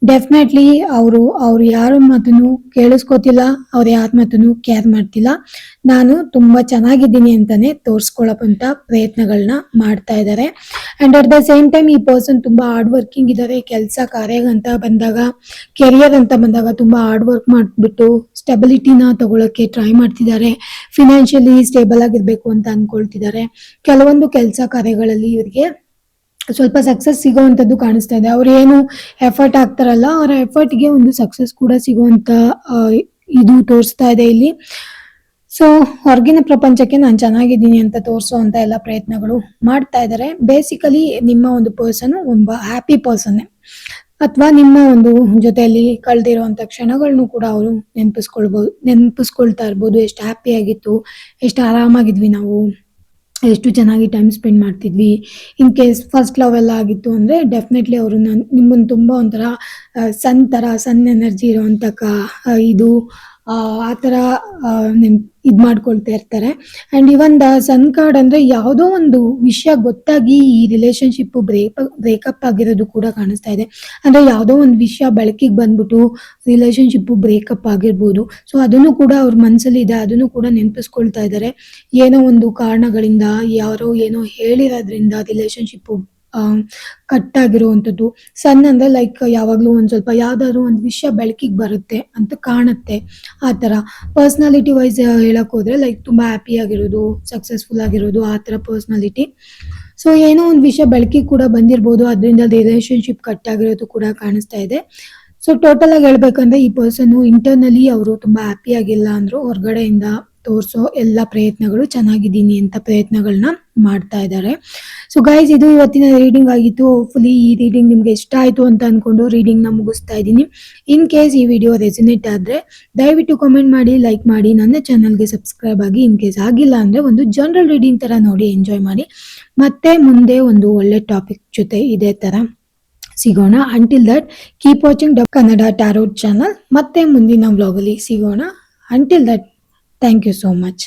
Speaker 1: ಡೆಫಿನೆಟ್ಲಿ ಅವರು, ಅವ್ರು ಯಾರ ಮಾತನ್ನು ಕೇಳಿಸ್ಕೊತಿಲ್ಲ, ಅವ್ರ ಯಾರ ಮಾತನ್ನು ಕೇರ್ ಮಾಡ್ತಿಲ್ಲ. ನಾನು ತುಂಬಾ ಚೆನ್ನಾಗಿದ್ದೀನಿ ಅಂತಾನೆ ತೋರ್ಸ್ಕೊಳಪ್ಪಂತ ಪ್ರಯತ್ನಗಳನ್ನ ಮಾಡ್ತಾ ಇದ್ದಾರೆ. And at the same time ಈ ಪರ್ಸನ್ ತುಂಬಾ ಹಾರ್ಡ್ ವರ್ಕಿಂಗ್ ಇದ್ದಾರೆ ಕೆಲಸ ಕಾರ್ಯಗಂತ ಬಂದಾಗ ಕೆರಿಯರ್ ಅಂತ ಬಂದಾಗ ತುಂಬಾ ಹಾರ್ಡ್ ವರ್ಕ್ ಮಾಡ್ಬಿಟ್ಟು ಸ್ಟೆಬಿಲಿಟಿನ ತಗೊಳಕ್ಕೆ ಟ್ರೈ ಮಾಡ್ತಿದ್ದಾರೆ. ಫಿನಾನ್ಷಿಯಲಿ ಸ್ಟೇಬಲ್ ಆಗಿರ್ಬೇಕು ಅಂತ ಅನ್ಕೊಳ್ತಿದ್ದಾರೆ. ಕೆಲವೊಂದು ಕೆಲಸ ಕಾರ್ಯಗಳಲ್ಲಿ ಇವರಿಗೆ ಸ್ವಲ್ಪ ಸಕ್ಸಸ್ ಸಿಗೋವಂಥದ್ದು ಕಾಣಿಸ್ತಾ ಇದೆ. ಅವ್ರು ಏನು ಎಫರ್ಟ್ ಹಾಕ್ತಾರಲ್ಲ, ಅವರ ಎಫರ್ಟ್ಗೆ ಒಂದು ಸಕ್ಸಸ್ ಕೂಡ ಸಿಗುವಂತ ಇದು ತೋರಿಸ್ತಾ ಇದೆ ಇಲ್ಲಿ. ಸೊ ಹೊರಗಿನ ಪ್ರಪಂಚಕ್ಕೆ ನಾನು ಚೆನ್ನಾಗಿದ್ದೀನಿ ಅಂತ ತೋರಿಸುವಂತ ಎಲ್ಲ ಪ್ರಯತ್ನಗಳು ಮಾಡ್ತಾ ಇದ್ದಾರೆ ಬೇಸಿಕಲಿ ನಿಮ್ಮ ಒಂದು ಪರ್ಸನ್ ಒಬ್ಬ ಹ್ಯಾಪಿ ಪರ್ಸನ್ ಅಥವಾ ನಿಮ್ಮ ಒಂದು ಜೊತೆಯಲ್ಲಿ ಕಳೆದಿರುವಂತ ಕ್ಷಣಗಳನ್ನು ಕೂಡ ಅವರು ನೆನಪಿಸ್ಕೊಳ್ಬಹುದು ನೆನಪಿಸ್ಕೊಳ್ತಾ ಇರ್ಬೋದು. ಎಷ್ಟು ಹ್ಯಾಪಿ ಆಗಿತ್ತು, ಎಷ್ಟು ಆರಾಮಾಗಿದ್ವಿ ನಾವು. ಎಷ್ಟು ಚೆನ್ನಾಗಿ ಟೈಮ್ ಸ್ಪೆಂಡ್ ಮಾಡ್ತಿದ್ವಿ. ಇನ್ ಕೇಸ್ ಫಸ್ಟ್ ಲವ್ ಎಲ್ಲ ಆಗಿತ್ತು ಅಂದ್ರೆ ಡೆಫಿನೆಟ್ಲಿ ಅವರು ನಿಮ್ಮನ್ನು ತುಂಬಾ ಒಂಥರ ಸನ್ ಥರ ಸನ್ ಎನರ್ಜಿ ಇರೋವಂಥ ಕ- ಇದು ಆ ಥರ ನೆನ್ ಇದು ಮಾಡ್ಕೊಳ್ತಾ ಇರ್ತಾರೆ. And even the sun card ಅಂದ್ರೆ ಯಾವುದೋ ಒಂದು ವಿಷಯ ಗೊತ್ತಾಗಿ ಈ ರಿಲೇಶನ್ಶಿಪ್ ಬ್ರೇಕ್ ಬ್ರೇಕಪ್ ಆಗಿರೋದು ಕೂಡ ಕಾಣಿಸ್ತಾ ಇದೆ. ಅಂದ್ರೆ ಯಾವುದೋ ಒಂದು ವಿಷಯ ಬೆಳಕಿಗೆ ಬಂದ್ಬಿಟ್ಟು ರಿಲೇಶನ್ಶಿಪ್ ಬ್ರೇಕಪ್ ಆಗಿರ್ಬೋದು. ಸೊ ಅದನ್ನು ಕೂಡ ಅವ್ರ ಮನಸ್ಸಲ್ಲಿ ಇದೆ, ಅದನ್ನು ಕೂಡ ನೆನಪಿಸ್ಕೊಳ್ತಾ ಇದ್ದಾರೆ. ಏನೋ ಒಂದು ಕಾರಣಗಳಿಂದ, ಯಾರೋ ಏನೋ ಹೇಳಿರೋದ್ರಿಂದ ರಿಲೇಶನ್ಶಿಪ್ ಕಟ್ ಆಗಿರುವಂಥದ್ದು ಸಣ್ಣ ಅಂದ್ರೆ ಲೈಕ್ ಯಾವಾಗಲೂ ಒಂದು ಸ್ವಲ್ಪ ಯಾವ್ದಾದ್ರು ಒಂದು ವಿಷಯ ಬೆಳಕಿಗೆ ಬರುತ್ತೆ ಅಂತ ಕಾಣುತ್ತೆ ಆ ತರ ಪರ್ಸ್ನಾಲಿಟಿ ವೈಸ್ ಹೇಳಕ್ ಹೋದ್ರೆ ಲೈಕ್ ತುಂಬಾ ಹ್ಯಾಪಿ ಆಗಿರೋದು ಸಕ್ಸಸ್ಫುಲ್ ಆಗಿರೋದು ಆ ತರ ಪರ್ಸ್ನಾಲಿಟಿ ಸೊ ಏನೋ ಒಂದು ವಿಷಯ ಬೆಳಕಿಗೆ ಕೂಡ ಬಂದಿರ್ಬೋದು, ಅದರಿಂದ ರಿಲೇಶನ್ಶಿಪ್ ಕಟ್ ಆಗಿರೋದು ಕೂಡ ಕಾಣಿಸ್ತಾ ಇದೆ. ಸೊ ಟೋಟಲ್ ಆಗಿ ಹೇಳ್ಬೇಕಂದ್ರೆ ಈ ಪರ್ಸನ್ ಇಂಟರ್ನಲಿ ಅವರು ತುಂಬಾ ಹ್ಯಾಪಿ ಆಗಿಲ್ಲ ಅಂದ್ರು ಹೊರಗಡೆಯಿಂದ ತೋರಿಸೋ ಎಲ್ಲ ಪ್ರಯತ್ನಗಳು ಚೆನ್ನಾಗಿದ್ದೀನಿ ಅಂತ ಪ್ರಯತ್ನಗಳನ್ನ ಮಾಡ್ತಾ ಇದ್ದಾರೆ. ಸೊ ಗೈಸ್ ಇದು ಇವತ್ತಿನ ರೀಡಿಂಗ್ ಆಗಿತ್ತು. ಫುಲಿ ಈ ರೀಡಿಂಗ್ ನಿಮ್ಗೆ ಇಷ್ಟ ಆಯ್ತು ಅಂತ ಅನ್ಕೊಂಡು ರೀಡಿಂಗ್ನ ಮುಗಿಸ್ತಾ ಇದ್ದೀನಿ. ಇನ್ ಕೇಸ್ ಈ ವಿಡಿಯೋ ರೆಸಿನೇಟ್ ಆದ್ರೆ ದಯವಿಟ್ಟು ಕಾಮೆಂಟ್ ಮಾಡಿ ಲೈಕ್ ಮಾಡಿ, ನನ್ನ ಚಾನಲ್ಗೆ ಸಬ್ಸ್ಕ್ರೈಬ್ ಆಗಿ ಇನ್ ಕೇಸ್ ಆಗಿಲ್ಲ ಅಂದ್ರೆ ಒಂದು ಜನರಲ್ ರೀಡಿಂಗ್ ತರ ನೋಡಿ ಎಂಜಾಯ್ ಮಾಡಿ. ಮತ್ತೆ ಮುಂದೆ ಒಂದು ಒಳ್ಳೆ ಟಾಪಿಕ್ ಜೊತೆ ಇದೇ ತರ ಸಿಗೋಣ. Until that keep watching dub Kannada tarot channel ಮತ್ತೆ ಮುಂದಿನ ವ್ಲಾಗಲ್ಲಿ ಸಿಗೋಣ. Until that thank you so much